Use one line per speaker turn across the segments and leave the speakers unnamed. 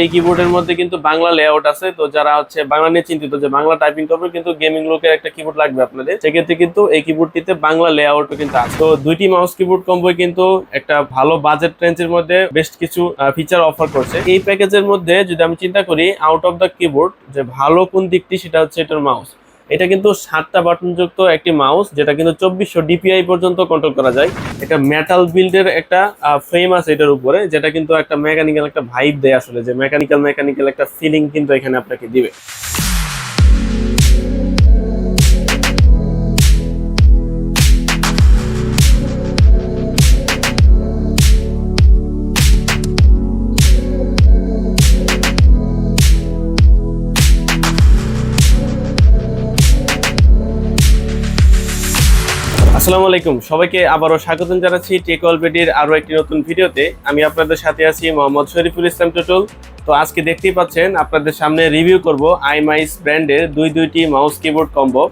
এই কিবোর্ডের মধ্যে কিন্তু বাংলা লেআউট আছে। তো যারা হচ্ছে বাংলা নিয়ে চিন্তিত যে বাংলা টাইপিং করবে, কিন্তু গেমিং লোকের একটা কিবোর্ড লাগবে আপনাদের। সেক্ষেত্রে কিন্তু এই কিবোর্ডটিতে বাংলা লেআউট কিন্তু আছে। তো দুইটি মাউস কিবোর্ড কম্বো কিন্তু একটা ভালো বাজেট রেঞ্জের মধ্যে বেশ কিছু ফিচার অফার করছে। এই প্যাকেজের মধ্যে যদি আমি চিন্তা করি আউট অফ দ্য কিবোর্ড যে ভালো কোন দিকটি, সেটা হচ্ছে এটার মাউস এটা কিন্তু সাতটা বাটনযুক্ত একটি মাউস যেটা কিন্তু চব্বিশশো ডিপিআই পর্যন্ত কন্ট্রোল করা যায়। এটা মেটাল বিল্ডের একটা ফ্রেম আছে এটার উপরে, যেটা কিন্তু একটা মেকানিক্যাল একটা ভাইব দেয় আসলে, যে মেকানিক্যাল মেকানিক্যাল একটা ফিলিং কিন্তু এখানে আপনাকে দিবে। আসসালামু আলাইকুম। সবাইকে আবারও স্বাগতম জানাচ্ছি টেক অলবেডির আরও একটি নতুন ভিডিওতে। আমি আপনাদের সাথে আছি মোহাম্মদ শরীফুল ইসলাম টোটল। তো আজকে দেখতেই পাচ্ছেন, আপনাদের সামনে রিভিউ করব আইমাইস ব্র্যান্ডের দুই দুইটি মাউস কিবোর্ড কম্বো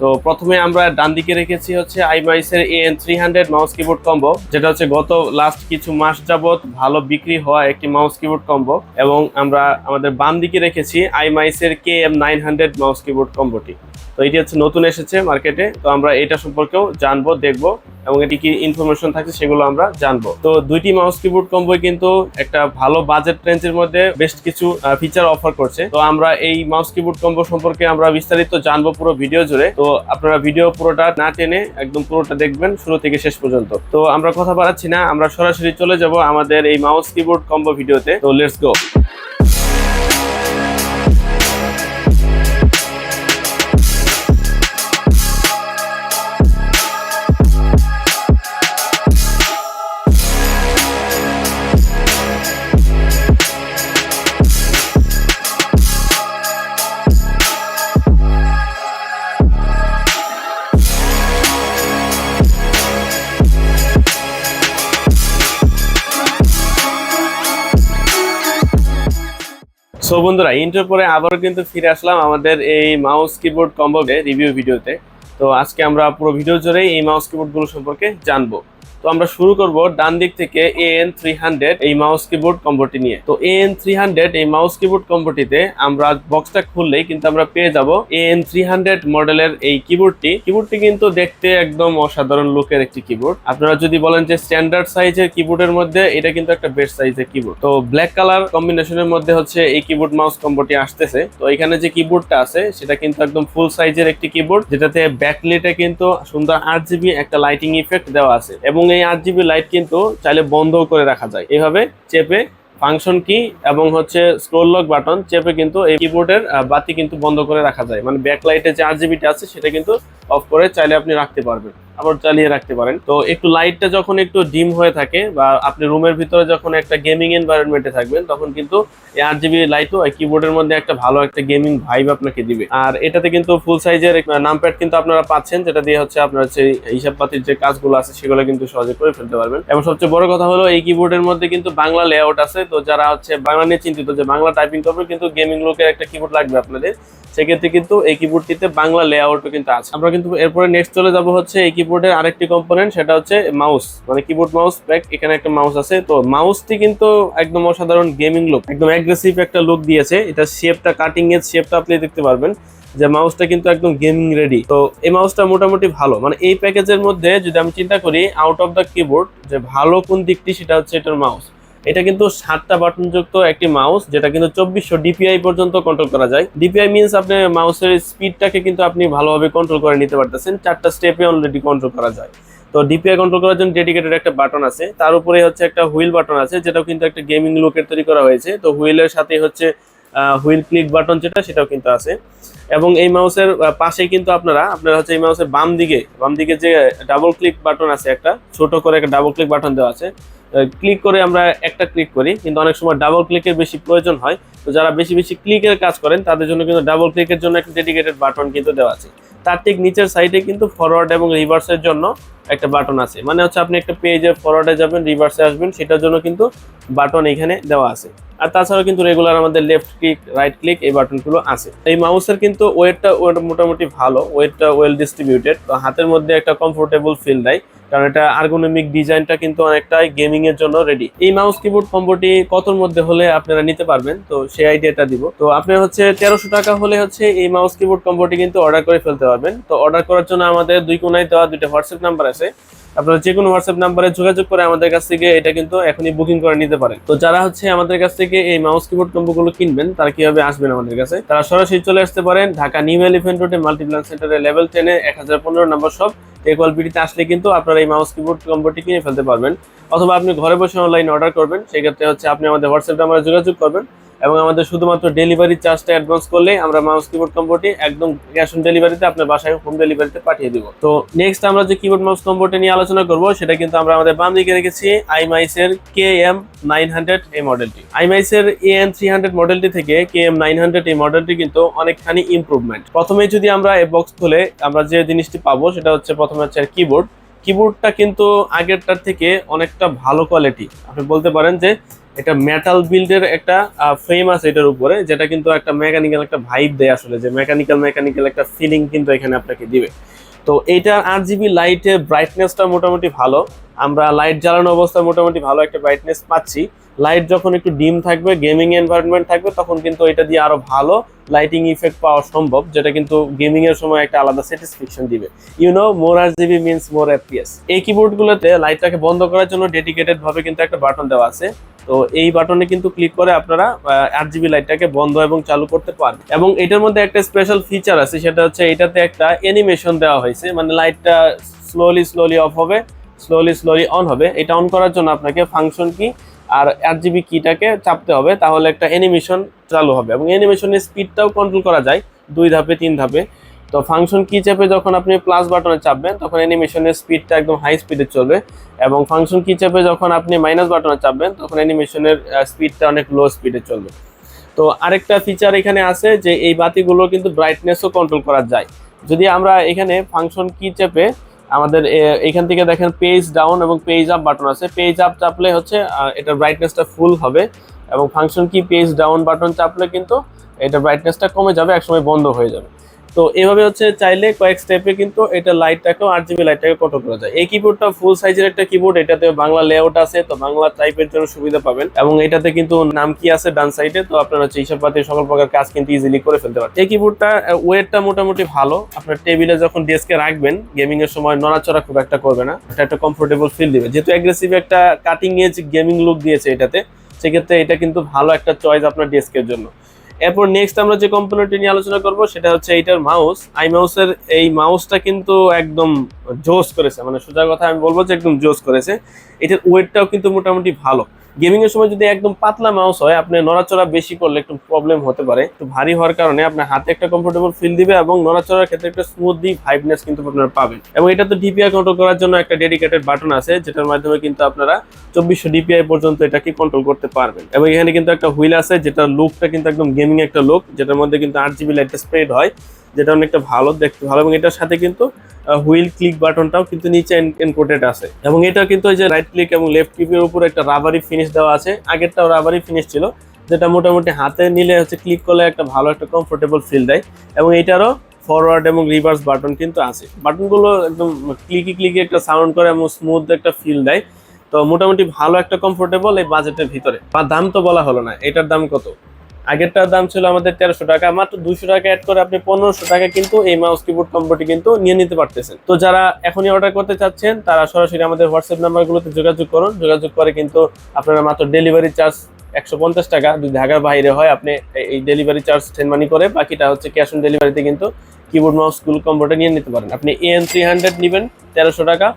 তো প্রথমে আমরা ডান দিকে রেখেছি হচ্ছে আইমাইসের N three hundred mouse keyboard combo যেটা হচ্ছে গত লাস্ট কিছু মাস যাবত ভালো বিক্রি হওয়া একটি মাউস কিবোর্ড কম্বো এবং আমরা আমাদের বাম দিকে রেখেছি আইমাইসের K M nine hundred mouse keyboard কম্বোটি তো এটি হচ্ছে নতুন এসেছে মার্কেটে তো আমরা এটা সম্পর্কেও জানব, দেখব। এবং এটি কি ইনফরমেশন থাকছে সেগুলো আমরা জানব। তো দুইটি মাউস কিবোর্ড কম্বো কিন্তু একটা ভালো বাজেট রেঞ্জের মধ্যে বেশ কিছু ফিচার অফার করছে। তো আমরা এই মাউস কিবোর্ড কম্বো সম্পর্কে আমরা বিস্তারিত জানব পুরো ভিডিও জুড়ে। তো আপনারা ভিডিও পুরোটা না টেনে একদম পুরোটা দেখবেন শুরু থেকে শেষ পর্যন্ত। তো আমরা কথা বাড়াচ্ছি না, আমরা সরাসরি চলে যাব আমাদের এই মাউস কিবোর্ড কম্বো ভিডিওতে তো। লেটস গো সো বন্ধুরা ইন্টার পরে আবারও কিন্তু ফিরে আসলাম আমাদের এই মাউস কিবোর্ড কম্বোর্ডে রিভিউ ভিডিওতে তো আজকে আমরা পুরো ভিডিও জুড়ে এই মাউস কিবোর্ডগুলো সম্পর্কে জানব। তো আমরা শুরু করব ডান দিক থেকে এ এন থ্রি হান্ড্রেড এই মাউস কিবোর্ড কম্বোটি নিয়ে। তো এ এন থ্রি হান্ড্রেড এই মাউস কিবোর্ড কম্বোটিতে আমরা বক্সটা খুললেই কিন্তু আমরা পেয়ে যাব এ এন থ্রি হান্ড্রেড মডেলের এই কিবোর্ডটি কিবোর্ডটি কিন্তু দেখতে একদম অসাধারণ লুকের একটি কিবোর্ড আপনারা যদি বলেন যে স্ট্যান্ডার্ড সাইজের কিবোর্ডের মধ্যে, এটা কিন্তু একটা বেস্ট সাইজের কিবোর্ড তো ব্ল্যাক কালার কম্বিনেশনের মধ্যে হচ্ছে এই কিবোর্ড মাউস কম্বোটি আসতেছে। তো এখানে যে কিবোর্ডটা আছে, সেটা কিন্তু একদম ফুল সাইজের একটি কিবোর্ড যেটাতে ব্যাকলিটে কিন্তু সুন্দর আট জিবি একটা লাইটিং ইফেক্ট দেওয়া আছে। এবং এই আট জিবি লাইট কিন্তু চাইলে বন্ধও করে রাখা যায়। এভাবে চেপে ফাংশন কি এবং হচ্ছে স্ক্রোল লক বাটন চেপে কিন্তু এই কিবোর্ডের বাতি কিন্তু বন্ধ করে রাখা যায়। মানে ব্যাকলাইটে যে আট জিবিটা আছে, সেটা কিন্তু অফ করে চাইলে আপনি রাখতে পারবেন। আবার চালিয়ে রাখতে পারেন। তো একটু লাইটটা যখন একটু ডিম হয়ে থাকে বা আপনি রুমের ভিতরে যখন একটা গেমিং এনভায়রনমেন্টে থাকবেন, তখন কিন্তু এই আট জিবি লাইটও কিবোর্ডের মধ্যে একটা ভালো একটা গেমিং ভাইব আপনাকে দিবে। আর এটাতে কিন্তু ফুল সাইজের নামপ্যাড কিন্তু আপনারা পাচ্ছেন, যেটা দিয়ে হচ্ছে আপনার হচ্ছে হিসাব পাতির যে কাজগুলো আছে, সেগুলো কিন্তু সহজে করে ফেলতে পারবেন। এবং সবচেয়ে বড় কথা হলো, এই কিবোর্ডের মধ্যে কিন্তু বাংলা লেআউট আছে। তো যারা হচ্ছে বাংলা নিয়ে চিন্তিত যে বাংলা টাইপিং করবে কিন্তু গেমিং লোকের একটা কিবোর্ড লাগবে আপনাদের। সেক্ষেত্রে কিন্তু এই কিবোর্ডটিতে বাংলা লেআউটও কিন্তু আছে। আমরা কিন্তু এরপরে নেক্সট চলে যাব হচ্ছে এই কিবোর্ডের আরেকটি কম্পোনেন্ট সেটা হচ্ছে মাউস মানে কিবোর্ড মাউস ব্যাক এখানে একটা মাউস আছে। তো মাউসটি কিন্তু একদম অসাধারণ গেমিং লুক একদম অ্যাগ্রেসিভ একটা লুক দিয়েছে। এটা শেপটা কাটিং এর শেপটা আপনি দেখতে পারবেন যে মাউসটা কিন্তু একদম গেমিং রেডি তো এই মাউসটা মোটামুটি ভালো মানে এই প্যাকেজের মধ্যে যদি আমি চিন্তা করি আউট অফ দ্য কিবোর্ড যে ভালো কোন দিকটি, সেটা হচ্ছে এটার মাউস এটা কিন্তু সাতটা বাটনযুক্ত একটি মাউস যেটা কিন্তু চব্বিশশো ডিপিআই পর্যন্ত কন্ট্রোল করা যায়। ডিপিআই মিনস আপনি মাউসের স্পিডটাকে কিন্তু আপনি ভালোভাবে কন্ট্রোল করে নিতে পারতেছেন। চারটা স্টেপে অলরেডি কন্ট্রোল করা যায়। তো ডিপিআই কন্ট্রোল করার জন্য ডেডিকেটেড একটা বাটন আছে। তার উপরে হচ্ছে একটা হুইল বাটন আছে, যেটাও কিন্তু একটা গেমিং লুকের তৈরি করা হয়েছে। তো হুইলের সাথে হচ্ছে হুইল ক্লিক বাটন যেটা, সেটাও কিন্তু আছে। এবং এই মাউসের পাশেই কিন্তু আপনারা আপনারা হচ্ছে এই মাউসের বাম দিকে বাম দিকে যে ডাবল ক্লিক বাটন আছে একটা, ছোট করে একটা ডাবল ক্লিক বাটন দেওয়া আছে। ক্লিক করে আমরা একটা ক্লিক করি, কিন্তু অনেক সময় ডাবল ক্লিকের বেশি প্রয়োজন হয়। তো যারা বেশি বেশি ক্লিকের কাজ করেন, তাদের জন্য কিন্তু ডাবল ক্লিকের জন্য একটা ডেডিকেটেড বাটন কিন্তু দেওয়া আছে। তার ঠিক নিচের সাইডে কিন্তু ফরওয়ার্ড এবং রিভার্সের জন্য একটা বাটন আছে। মানে হচ্ছে আপনি একটা পেজে ফরওয়ার্ডে যাবেন রিভার্সে আসবেন, সেটার জন্য কিন্তু বাটন এখানে দেওয়া আছে। আর তাছাড়াও কিন্তু রেগুলার আমাদের লেফট ক্লিক রাইট ক্লিক এই বাটনগুলো আছে। এই মাউসের কিন্তু ওয়েটটা ওয়েট মোটামুটি ভালো ওয়েটটা ওয়েল ডিস্ট্রিবিউটেড তো হাতের মধ্যে একটা কমফোর্টেবল ফিল দেয়। কারণ এটা আর্গোনমিক ডিজাইনটা কিন্তু অনেকটাই গেমিং এর জন্য রেডি এই মাউস কিবোর্ড কম্বোটি কতর মধ্যে হলে আপনারা নিতে পারবেন? তো সেই আইডিয়াটা দিব। তো আপনি হচ্ছে তেরোশো টাকা হলে হচ্ছে এই মাউস কিবোর্ড কম্বোটি কিন্তু অর্ডার করে ফেলতে পারবেন। তো অর্ডার করার জন্য আমাদের দুই কোনায় দেওয়া দুইটা হোয়াটসঅ্যাপ নাম্বার আছে। আপনারা যে কোনো হোয়াটসঅ্যাপ নাম্বারে যোগাযোগ করে আমাদের কাছ থেকে এটা কিন্তু এখনই বুকিং করে নিতে পারেন। তো যারা হচ্ছে আমাদের কাছ থেকে এই মাউস কিবোর্ড কম্বোগুলো কিনবেন, তারা কীভাবে আসবেন আমাদের কাছে? তারা সরাসরি চলে আসতে পারেন ঢাকা নিউ এলিফেন্ট রোডে মাল্টিপ্লান সেন্টারে লেভেল টেনে এক হাজার পনেরো নম্বর সব টেকওয়াল বিডিতে আসলে কিন্তু আপনারা এই মাউস কিবোর্ড কম্বোটি কিনে ফেলতে পারবেন। অথবা আপনি ঘরে বসে অনলাইন অর্ডার করবেন, সেক্ষেত্রে হচ্ছে আপনি আমাদের হোয়াটসঅ্যাপ নাম্বারে যোগাযোগ করবেন। এবং আমাদের শুধুমাত্র ডেলিভারি চার্জটা অ্যাডভান্স করলে আমরা মাউস কিবোর্ড কম্বোটি একদম ক্যাশ অন ডেলিভারিতে আপনার বাসায় হোম ডেলিভারিতে পাঠিয়ে দিব। তো নেক্সট আমরা যে কিবোর্ড মাউস কম্বোটি নিয়ে আলোচনা করব, সেটা কিন্তু আমরা আমাদের বাম দিকে রেখেছি আইমাইসের কে এম নাইন হান্ড্রেড এই মডেলটি আইমাইসের এ এন থ্রি হান্ড্রেড মডেলটি থেকে কে এম নাইন হান্ড্রেড এই মডেলটি কিন্তু অনেকখানি ইম্প্রুভমেন্ট প্রথমে যদি আমরা এই বক্স খুলে আমরা যে জিনিসটি পাবো, সেটা হচ্ছে প্রথমে হচ্ছে কিবোর্ড কিবোর্ডটা কিন্তু আগেরটার থেকে অনেকটা ভালো কোয়ালিটি আপনি বলতে পারেন যে এটা মেটাল বিল্ডের একটা ফ্রেম আছে এটার উপরে, যেটা কিন্তু একটা মেকানিক্যাল একটা ভাইব দেয় আসলে, যে মেকানিক্যাল মেকানিক্যাল একটা ফিলিং কিন্তু এখানে আপনাকে দিবে। তো এইটার আট জিবি লাইটের ব্রাইটনেসটা মোটামুটি ভালো। আমরা লাইট জ্বালানো অবস্থায় মোটামুটি ভালো একটা ব্রাইটনেস পাচ্ছি। লাইট যখন একটু ডিম থাকবে গেমিং এনভায়রনমেন্ট থাকবে, তখন কিন্তু এটা দিয়ে আরও ভালো লাইটিং ইফেক্ট পাওয়া সম্ভব, যেটা কিন্তু গেমিং এর সময় একটা আলাদা স্যাটিসফ্যাকশন দিবে। You know more R GB means more FPS এই কিবোর্ডগুলোতে লাইটটাকে বন্ধ করার জন্য ডেডিকেটেড ভাবে কিন্তু একটা বাটন দেওয়া আছে। তো এই বাটনে কিন্তু ক্লিক করে আপনারা আট জিবি লাইটটাকে বন্ধ এবং চালু করতে পারবেন। এবং এটার মধ্যে একটা স্পেশাল ফিচার আছে, সেটা হচ্ছে এটাতে একটা অ্যানিমেশন দেওয়া হয়েছে। মানে লাইটটা স্লোলি স্লোলি অফ হবে। স্লোলি স্লোলি অন হবে। এটা অন করার জন্য আপনাকে ফাংশন কি আর আট জিবি কিটাকে চাপতে হবে, তাহলে একটা অ্যানিমেশন চালু হবে। এবং অ্যানিমেশনের স্পিডটাও কন্ট্রোল করা যায়, দুই ধাপে, তিন ধাপে। তো ফাংশন কি চেপে যখন আপনি প্লাস বাটনে চাপবেন, তখন অ্যানিমেশনের স্পিডটা একদম হাই স্পিডে চলবে। এবং ফাংশন কি চেপে যখন আপনি মাইনাস বাটনে চাপবেন, তখন অ্যানিমেশনের স্পিডটা অনেক লো স্পিডে চলবে। তো আরেকটা ফিচার এখানে আছে যে, এই বাতিগুলো কিন্তু ব্রাইটনেসও কন্ট্রোল করা যায়। যদি আমরা এখানে ফাংশন কি চেপে আমাদের এখান থেকে দেখেন পেজ ডাউন এবং পেজ আপ বাটন আছে। পেজ আপ চাপলে হচ্ছে এটা ব্রাইটনেসটা ফুল হবে এবং ফাংশন কি পেজ ডাউন বাটন চাপলে কিন্তু এটা ব্রাইটনেসটা কমে যাবে, একসময় বন্ধ হয়ে যাবে। তো এভাবে হচ্ছে চাইলে কয়েক স্টেপে কিন্তু এটা লাইটটাকেও আট জিবি লাইটটাকে কন্ট্রোল করা যায়। এই কিবোর্ডটা ফুল সাইজের একটা কিবোর্ড এটাতে বাংলা লেআউট আছে, তো বাংলা টাইপের জন্য সুবিধা পাবেন। এবং এটাতে কিন্তু নাম কি আছে ডান সাইডে তো আপনারা হচ্ছে হিসাব পাতি সকল প্রকার কাজ কিন্তু ইজিলি করে ফেলতে পারেন এই কিবোর্ডটা ওয়েটটা মোটামুটি ভালো। আপনার টেবিলে যখন ডেস্কে রাখবেন গেমিং এর সময় নড়াচড়া খুব একটা করবে না। এটা একটা কমফোর্টেবল ফিল দিবে। যেহেতু অ্যাগ্রেসিভ একটা কাটিং এজ গেমিং লুক দিয়েছে এটাতে, সেক্ষেত্রে এটা কিন্তু ভালো একটা চয়েস আপনার ডেস্কের জন্য। এরপর নেক্সট আমরা যে কম্পোনেন্টটি নিয়ে আলোচনা করব, সেটা হচ্ছে এইটার মাউস আই মাউসের এই মাউসটা কিন্তু একদম জোস করেছে। মানে সোজা কথা আমি বলব যে একদম জোস করেছে। এটার ওয়েটটাও কিন্তু মোটামুটি ভালো। গেমিং এর সময় যদি একদম পাতলা মাউস হয়, আপনি নড়াচড়া বেশি করলে একটু প্রবলেম হতে পারে। একটু ভারী হওয়ার কারণে আপনার হাতে একটা কমফোর্টেবল ফিল দিবে এবং নড়াচড়ার ক্ষেত্রে একটা স্মুথলি ভাইবনেস কিন্তু আপনারা পাবেন। এবং এটা তো ডিপিআই কন্ট্রোল করার জন্য একটা ডেডিকেটেড বাটন আছে, যেটার মাধ্যমে কিন্তু আপনারা চব্বিশশো ডিপিআই পর্যন্ত এটাকে কন্ট্রোল করতে পারবেন। এবং এখানে কিন্তু একটা হুইল আছে, যেটার লুকটা কিন্তু একদম গেমিং একটা লুক যেটার মধ্যে কিন্তু আট জিবি লাইটটা স্প্রেড হয়, যেটা অনেকটা ভালো, দেখতে ভালো, এবং এটার সাথে কিন্তু হুইল ক্লিক বাটনটাও কিন্তু নিচে এনকোটেড আছে। এবং এটা কিন্তু ওই যে রাইট ক্লিক এবং লেফট ক্লিকের উপর একটা রাবারি ফিনিশ দেওয়া আছে। আগেরটাও রাবারি ফিনিশ ছিল। যেটা মোটামুটি হাতে নিলে হচ্ছে ক্লিক করলে একটা ভালো একটা কমফোর্টেবল ফিল দেয়। এবং এটারও ফরওয়ার্ড এবং রিভার্স বাটন কিন্তু আছে। বাটনগুলো একদম ক্লিকি ক্লিকি একটা সাউন্ড করে এবং স্মুথ একটা ফিল দেয়। তো মোটামুটি ভালো একটা কমফোর্টেবল এই বাজেটের ভিতরে। বা দাম তো বলা হলো না। এটার দাম কত? আগেরটার দাম ছিল আমাদের তেরোশো টাকা, মাত্র দুশো টাকা অ্যাড করে আপনি পনেরোশো টাকা কিন্তু এই মাউস কিবোর্ড কম্বোটি কিন্তু নিয়ে নিতে পারতেছেন। তো যারা এখনই অর্ডার করতে চাচ্ছেন, তারা সরাসরি আমাদের হোয়াটসঅ্যাপ নাম্বারগুলোতে যোগাযোগ করুন। যোগাযোগ করে কিন্তু আপনারা মাত্র ডেলিভারি চার্জ একশো পঞ্চাশ টাকা। যদি ঢাকার বাইরে হয়, আপনি এই ডেলিভারি চার্জ টেন মানি করে, বাকিটা হচ্ছে ক্যাশ অন ডেলিভারিতে কিন্তু কিবোর্ড মাউস স্কুল কম্বোটা নিয়ে নিতে পারেন। আপনি এন থ্রি হান্ড্রেড নেবেন তেরোশো টাকা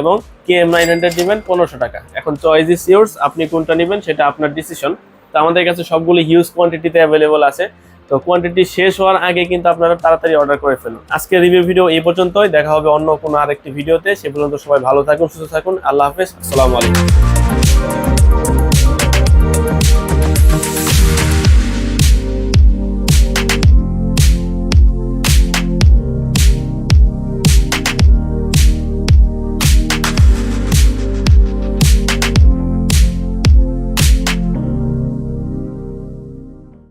এবং কে এম নাইন হান্ড্রেড নেবেন পনেরোশো টাকা। এখন চয়েস ইস ইউর্স আপনি কোনটা নেবেন সেটা আপনার ডিসিশন তো আমাদের কাছে সবগুলো হিউজ কোয়ান্টিটিতে অ্যাভেলেবল আছে। তো কোয়ান্টিটি শেষ হওয়ার আগে কিন্তু আপনারা তাড়াতাড়ি অর্ডার করে ফেলুন। আজকে রিভিউ ভিডিও এই পর্যন্তই। দেখা হবে অন্য কোনো আরেকটি ভিডিওতে সে পর্যন্ত সবাই ভালো থাকুন, সুস্থ থাকুন। আল্লাহ হাফেজ। আসসালামু আলাইকুম।